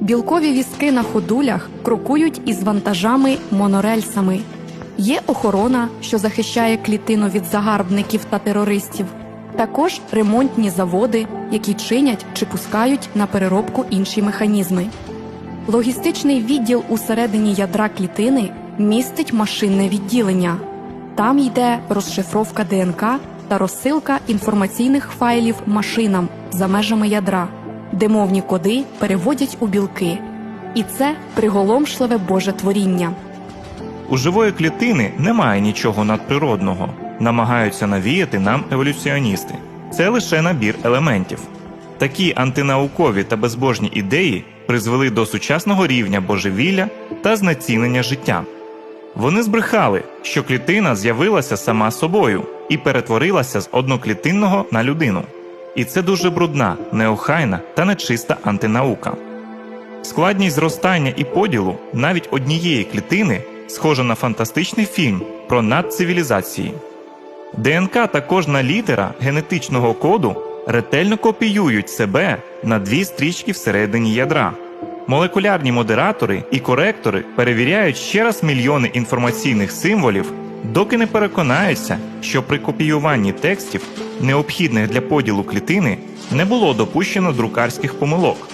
Білкові візки на ходулях крокують із вантажами монорельсами. Є охорона, що захищає клітину від загарбників та терористів. Також ремонтні заводи, які чинять чи пускають на переробку інші механізми. Логістичний відділ усередині ядра клітини містить машинне відділення. Там йде розшифровка ДНК та розсилка інформаційних файлів машинам за межами ядра, де мовні коди переводять у білки. І це приголомшливе Боже творіння. У живої клітини немає нічого надприродного, намагаються навіяти нам еволюціоністи. Це лише набір елементів. Такі антинаукові та безбожні ідеї призвели до сучасного рівня божевілля та знецінення життя. Вони збрехали, що клітина з'явилася сама собою і перетворилася з одноклітинного на людину. І це дуже брудна, неохайна та нечиста антинаука. Складність зростання і поділу навіть однієї клітини схожа на фантастичний фільм про надцивілізації. ДНК та кожна літера генетичного коду ретельно копіюють себе на дві стрічки всередині ядра. Молекулярні модератори і коректори перевіряють ще раз мільйони інформаційних символів, доки не переконаються, що при копіюванні текстів, необхідних для поділу клітини, не було допущено друкарських помилок.